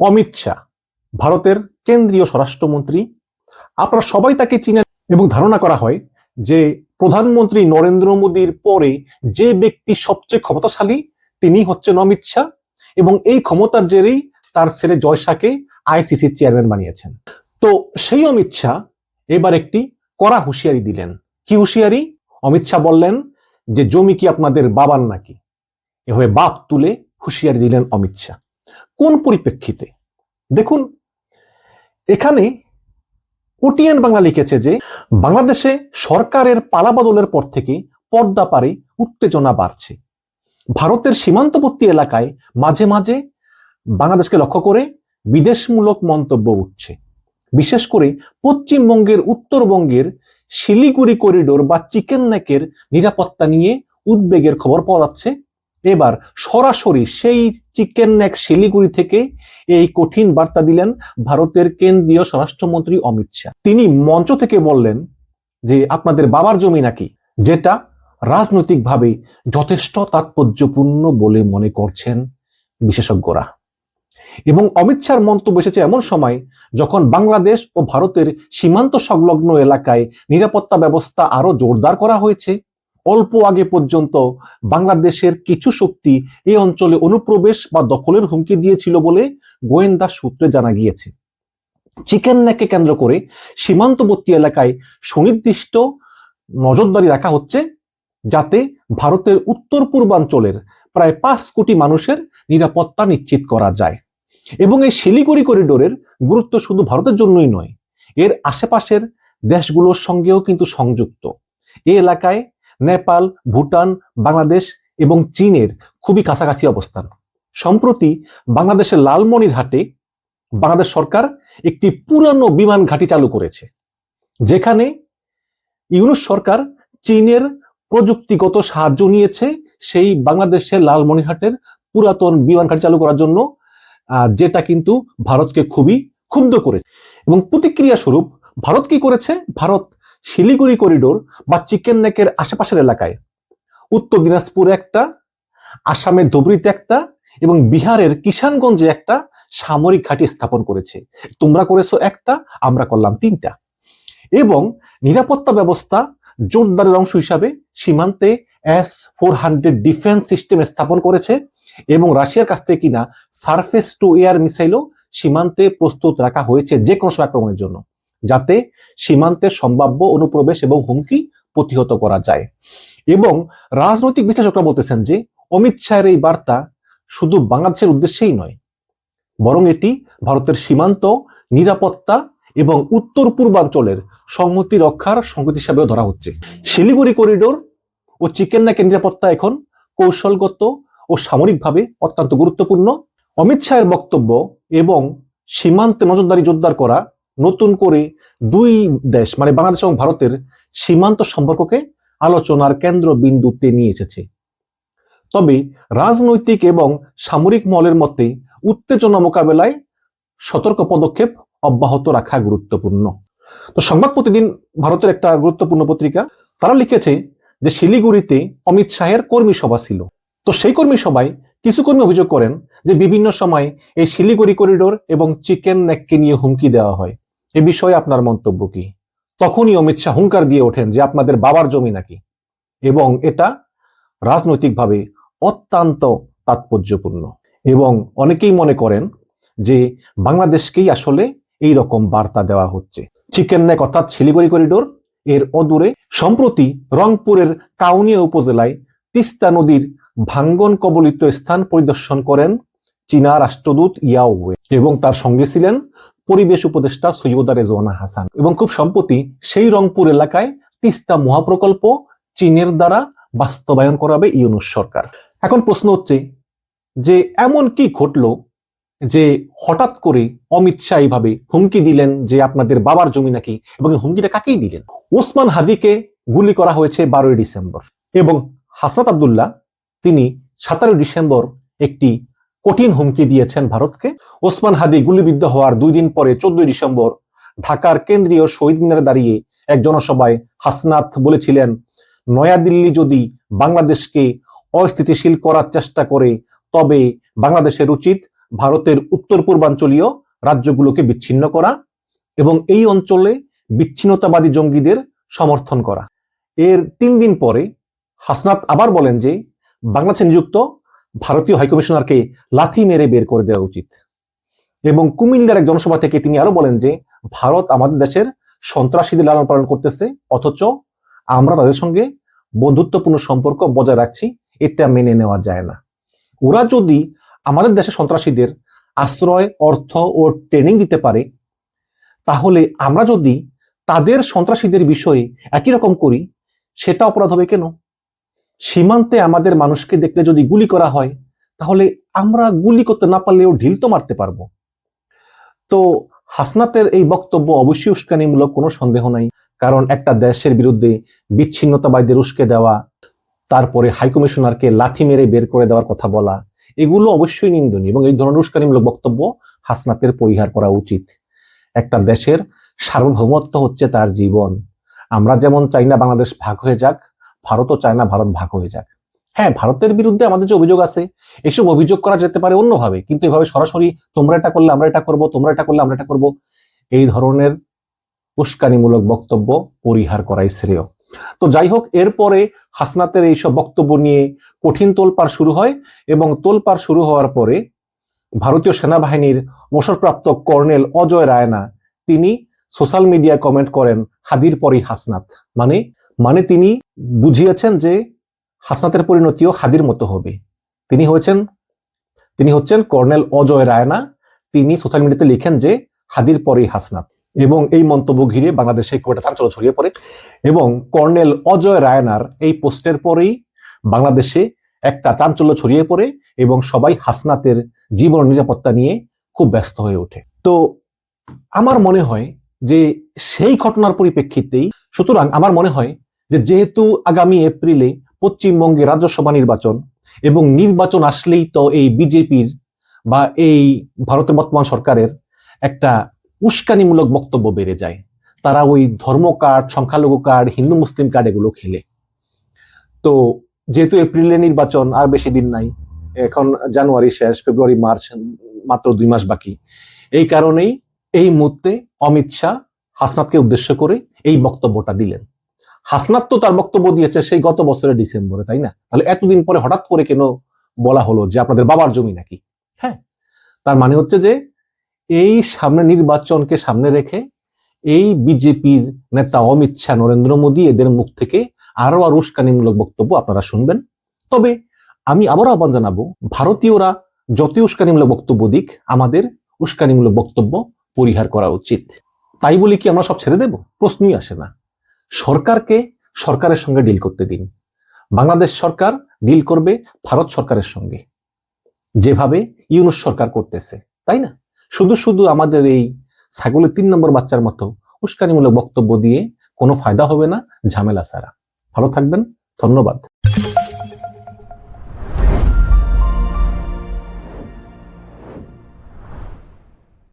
অমিত শাহ, ভারতের কেন্দ্রীয় স্বরাষ্ট্রমন্ত্রী। আপনারা সবাই তাকে চিনেন এবং ধারণা করা হয় যে প্রধানমন্ত্রী নরেন্দ্র মোদীর পরে যে ব্যক্তি সবচেয়ে ক্ষমতাশালী, তিনি হচ্ছেন অমিত শাহ এবং এই ক্ষমতার জেরেই তার ছেলে জয় শাহকে আইসিসির চেয়ারম্যান বানিয়েছেন। তো সেই অমিত শাহ এবার একটি কড়া হুঁশিয়ারি দিলেন। কি হুঁশিয়ারি? অমিত শাহ বললেন যে, জমি কি আপনাদের বাবার নাকি? এভাবে বাপ তুলে হুঁশিয়ারি দিলেন অমিত শাহ। কোন পরিপ্রেক্ষিতে? দেখুন, এখানে ওটিএন বাংলা লিখেছে যে, বাংলাদেশে সরকারের পালাবদলের পর থেকে পর্দা পারে উত্তেজনা বাড়ছে। ভারতের সীমান্তবর্তী এলাকায় মাঝে মাঝে বাংলাদেশকে লক্ষ্য করে বিদেশমূলক মন্তব্য উঠছে। বিশেষ করে পশ্চিমবঙ্গের, উত্তরবঙ্গের শিলিগুড়ি করিডোর বা চিকেন নেকের নিরাপত্তা নিয়ে উদ্বেগের খবর পাওয়া যাচ্ছে। এবার সরাসরি সেই চিকেন নেক শিলিগুড়ি থেকে এই কঠিন বার্তা দিলেন ভারতের কেন্দ্রীয় স্বরাষ্ট্রমন্ত্রী অমিত শাহ। তিনি মঞ্চ থেকে বললেন যে, আপনাদের বাবার জমি নাকি? যেটা রাজনৈতিকভাবে যথেষ্ট তাৎপর্যপূর্ণ বলে মনে করছেন বিশেষজ্ঞরা। এবং অমিত শাহর মন্তব্য এসেছে এমন সময় যখন বাংলাদেশ ও ভারতের সীমান্ত সংলগ্ন এলাকায় নিরাপত্তা ব্যবস্থা আরও জোরদার করা হয়েছে। অল্প আগে পর্যন্ত বাংলাদেশের কিছু শক্তি এই অঞ্চলে অনুপ্রবেশ বা দখলের হুমকি দিয়েছিল বলে গোয়েন্দা সূত্রে জানা গিয়েছে। চিকেন নেককে কেন্দ্র করে সীমান্তবর্তী এলাকায় সুনির্দিষ্ট নজরদারি রাখা হচ্ছে, যাতে ভারতের উত্তর পূর্বাঞ্চলের প্রায় পাঁচ কোটি মানুষের নিরাপত্তা নিশ্চিত করা যায়। এবং এই শিলিগুড়ি করিডোরের গুরুত্ব শুধু ভারতের জন্যই নয়, এর আশেপাশের দেশগুলোর সঙ্গেও কিন্তু সংযুক্ত। এ এলাকায় নেপাল, ভুটান, বাংলাদেশ এবং চীনের খুবই কাছাকাছি অবস্থান। সম্প্রতি বাংলাদেশের লালমনিরহাটে বাংলাদেশ সরকার একটি পুরানো বিমান ঘাঁটি চালু করেছে, যেখানে ইউনুস সরকার চীনের প্রযুক্তিগত সাহায্য নিয়েছে সেই বাংলাদেশের লালমনিরহাটের পুরাতন বিমান ঘাঁটি চালু করার জন্য যেটা কিন্তু ভারতকে খুবই ক্ষুব্ধ করেছে। এবং প্রতিক্রিয়া স্বরূপ ভারত কি করেছে? ভারত শিলিগুড়ি করিডোর বা চিকেন নেকের আশেপাশের এলাকায়। উত্তর দিনাজপুরে একটা, আসামের ধুবড়িতে একটা এবং বিহারের কিষানগঞ্জে একটা সামরিক ঘাঁটি স্থাপন করেছে। তোমরা করেছ একটা, আমরা করলাম তিনটা। এবং নিরাপত্তা ব্যবস্থা জোরদারের অংশ হিসাবে সীমান্তে S four hundred defence system স্থাপন করেছে এবং রাশিয়ার কাছ থেকে কিনা সারফেস টু এয়ার মিসাইলও সীমান্তে প্রস্তুত রাখা হয়েছে যে কোনো আক্রমণের জন্য। যাতে সীমান্তের সম্ভাব্য অনুপ্রবেশ এবং হুমকি প্রতিহত করা যায়। এবং রাজনৈতিক বিশ্লেষকরা বলতেছেন যে, অমিত শাহের এই বার্তা শুধু বাংলাদেশের উদ্দেশ্যেই নয়, বরং এটি ভারতের সীমান্ত, নিরাপত্তা এবং উত্তর পূর্বাঞ্চলের সংহতি রক্ষার সংকেত হিসাবেও ধরা হচ্ছে। শিলিগুড়ি করিডোর ও চিকেন নাকের নিরাপত্তা এখন কৌশলগত ও সামরিকভাবে অত্যন্ত গুরুত্বপূর্ণ। অমিত শাহের বক্তব্য এবং সীমান্তে নজরদারি জোরদার করা নতুন করে দুই দেশ মানে বাংলাদেশ এবং ভারতের সীমান্ত সম্পর্ককে আলোচনার কেন্দ্রবিন্দুতে নিয়ে এসেছে। তবে রাজনৈতিক এবং সামরিক মহলের মতে উত্তেজনা মোকাবেলায় সতর্ক পদক্ষেপ অব্যাহত রাখা গুরুত্বপূর্ণ। তো সংবাদ প্রতিদিন ভারতের একটা গুরুত্বপূর্ণ পত্রিকা, তারা লিখেছে যে শিলিগুড়িতে অমিত শাহের কর্মী সভা ছিল। তো সেই কর্মী সভায় কিছু কর্মী অভিযোগ করেন যে বিভিন্ন সময় এই শিলিগুড়ি করিডোর এবং চিকেন নেককে নিয়ে হুমকি দেওয়া হয়। এ বিষয়ে আপনার মন্তব্য কি? তখনই অমিত শাহ হুঙ্কার দিয়ে ওঠেন যে আপনাদের বাবার জমি নাকি। এবং এটা রাজনৈতিকভাবে অত্যন্ত তাৎপর্যপূর্ণ। এবং অনেকেই মনে করেন যে বাংলাদেশকেই আসলে এই রকম বার্তা দেওয়া হচ্ছে। চিকেন নেক অর্থাৎ শিলিগুড়ি করিডোর এর অদূরে সম্প্রতি রংপুরের কাউনিয়া উপজেলায় তিস্তা নদীর ভাঙ্গন কবলিত স্থান পরিদর্শন করেন চীনা রাষ্ট্রদূত ইয়াওয়ে এবং তার সঙ্গে ছিলেন পরিবেশ উপদেষ্টা সৈয়দা রেজওয়ানা হাসান। এবং খুব সম্প্রতি সেই রংপুর এলাকায় তিস্তা মহাপ্রকল্প চীনের দ্বারা বাস্তবায়ন করাবে ইউনুস সরকার। এখন প্রশ্ন হচ্ছে যে এমন কি ঘটলো যে হঠাৎ করে অমিত শাহ এইভাবে হুমকি দিলেন যে আপনাদের বাবার জমি নাকি এবং হুমকিটা কাকেই দিলেন? ওসমান হাদিকে গুলি করা হয়েছে বারোই ডিসেম্বর এবং হাসনাত আবদুল্লাহ, তিনি সাতারোই ডিসেম্বর একটি কঠিন হুমকি দিয়েছেন ভারতকে। ওসমান হাদি গুলিবিদ্ধ হওয়ার দুই দিন পরে চোদ্দই ডিসেম্বর ঢাকার কেন্দ্রীয় শহীদ মিনারে দাঁড়িয়ে এক জনসভায় হাসনাত বলেছিলেন, নয়াদিল্লি যদি বাংলাদেশকে অস্থিতিশীল করার চেষ্টা করে, তবে বাংলাদেশের উচিত ভারতের উত্তর পূর্বাঞ্চলীয় রাজ্যগুলোকে বিচ্ছিন্ন করা এবং এই অঞ্চলে বিচ্ছিন্নতাবাদী জঙ্গিদের সমর্থন করা। এর তিন দিন পরে হাসনাত আবার বলেন যে, বাংলাদেশে নিযুক্ত ভারতীয় হাইকমিশনারকে লাথি মেরে বের করে দেওয়া উচিত। এবং কুমিল্লার এক জনসভা থেকে তিনি আরও বলেন যে, ভারত আমাদের দেশের সন্ত্রাসীদের লালন পালন করতেছে, অথচ আমরা তাদের সঙ্গে বন্ধুত্বপূর্ণ সম্পর্ক বজায় রাখছি, এটা মেনে নেওয়া যায় না। ওরা যদি আমাদের দেশের সন্ত্রাসীদের আশ্রয়, অর্থ ও ট্রেনিং দিতে পারে, তাহলে আমরা যদি তাদের সন্ত্রাসীদের বিষয়ে একই রকম করি, সেটা অপরাধ হবে কেন? সীমান্তে আমাদের মানুষকে দেখলে যদি গুলি করা হয়, তাহলে আমরা গুলি করতে না পারলেও ঢিল তো মারতে পারব। তো হাসনাতের এই বক্তব্য অবশ্যই উস্কানিমূলক, কোনো সন্দেহ নাই। কারণ একটা দেশের বিরুদ্ধে বিচ্ছিন্নতাবাদীদের উস্কে দেওয়া, তারপরে হাইকমিশনারকে লাথি মেরে বের করে দেওয়ার কথা বলা, এগুলো অবশ্যই নিন্দনীয় এবং এই ধরনের উস্কানিমূলক বক্তব্য হাসনাতের পরিহার করা উচিত। একটা দেশের সার্বভৌমত্ব হচ্ছে তার জীবন। আমরা যেমন চাই না বাংলাদেশ ভাগ হয়ে যাক ভারতও চায় না ভারত ভাগ হয়ে যাক। হ্যাঁ ভারতের বিরুদ্ধে আমাদের যে অভিযোগ আছে, এসব অভিযোগ করা যেতে পারে অন্যভাবে, কিন্তু এভাবে সরাসরি তোমরা এটা করলে, আমরা এটা করব, তোমরা এটা করলে, আমরা এটা করব, এই ধরনের উস্কানিমূলক বক্তব্য পরিহার করাই শ্রেয়। তো যাই হোক, এরপরে হাসনাতের এইসব বক্তব্য নিয়ে কঠিন তোলপাড় শুরু হয় এবং তোলপাড় শুরু হওয়ার পরে ভারতীয় সেনাবাহিনীর অবসরপ্রাপ্ত কর্নেল অজয় রায়না, তিনি সোশ্যাল মিডিয়ায় কমেন্ট করেন, হাদির পরই হাসনাত। মানে মানে তিনি বুঝিয়েছেন যে হাসনাতের পরিণতিও হাদির মতো হবে। তিনি হয়েছেন, তিনি হচ্ছেন কর্নেল অজয় রায়না। তিনি সোশ্যাল মিডিয়াতে লিখেন যে হাদির পরেই হাসনাত। এবং এই মন্তব্য ঘিরে বাংলাদেশে খুব একটা চাঞ্চল্য ছড়িয়ে পড়ে। এবং কর্নেল অজয় রায়নার এই পোস্টের পরেই বাংলাদেশে একটা চাঞ্চল্য ছড়িয়ে পড়ে এবং সবাই হাসনাতের জীবন নিরাপত্তা নিয়ে খুব ব্যস্ত হয়ে ওঠে। তো আমার মনে হয় যে সেই ঘটনার পরিপ্রেক্ষিতেই, সুতরাং আমার মনে হয় যে যেহেতু আগামী এপ্রিলে পশ্চিমবঙ্গে রাজ্যসভা নির্বাচন এবং নির্বাচন আসলেই তো এই বিজেপির বা এই ভারতের বর্তমান সরকারের একটা উস্কানিমূলক বক্তব্য বেড়ে যায়। তারা ওই ধর্ম কার্ড, সংখ্যালঘু কার্ড, হিন্দু, মুসলিম কার্ড এগুলো খেলে। তো যেহেতু এপ্রিলে নির্বাচন আর বেশি দিন নাই, এখন জানুয়ারি শেষ, ফেব্রুয়ারি, মার্চ, মাত্র দুই মাস বাকি। এই কারণেই এই মুহূর্তে অমিত শাহ হাসনাতকে উদ্দেশ্য করে এই বক্তব্যটা দিলেন। হাসনাত তো তার বক্তব্য দিয়েছে সেই গত বছরের ডিসেম্বরে, তাই না? তাহলে এতদিন পরে হঠাৎ করে কেন বলা হলো যে আপনাদের বাবার জমি নাকি? হ্যাঁ তার মানে হচ্ছে যে এই সামনে নির্বাচনকে সামনে রেখে এই বিজেপির নেতা অমিত শাহ, নরেন্দ্র মোদী এদের মুখ থেকে আরও আর উস্কানিমূলক বক্তব্য আপনারা শুনবেন। তবে আমি আবারও আহ্বান জানাব, ভারতীয়রা যতই উস্কানিমূলক বক্তব্য দিক, আমাদের উস্কানিমূলক বক্তব্য পরিহার করা উচিত। তাই বলি কি আমরা সব ছেড়ে দেব? প্রশ্নই আসে না। সরকারকে সরকারের সঙ্গে ডিল করতে দিন। বাংলাদেশ সরকার ডিল করবে ভারত সরকারের সঙ্গে। যেভাবে ইউনুস সরকার করতেছে, তাই না? শুধু শুধু আমাদের এই ছাগলের তিন নম্বর বাচ্চার মতো উস্কানিমূলক বক্তব্য দিয়ে কোনো ফায়দা হবে না, ঝামেলা ছাড়া। ভালো থাকবেন, ধন্যবাদ।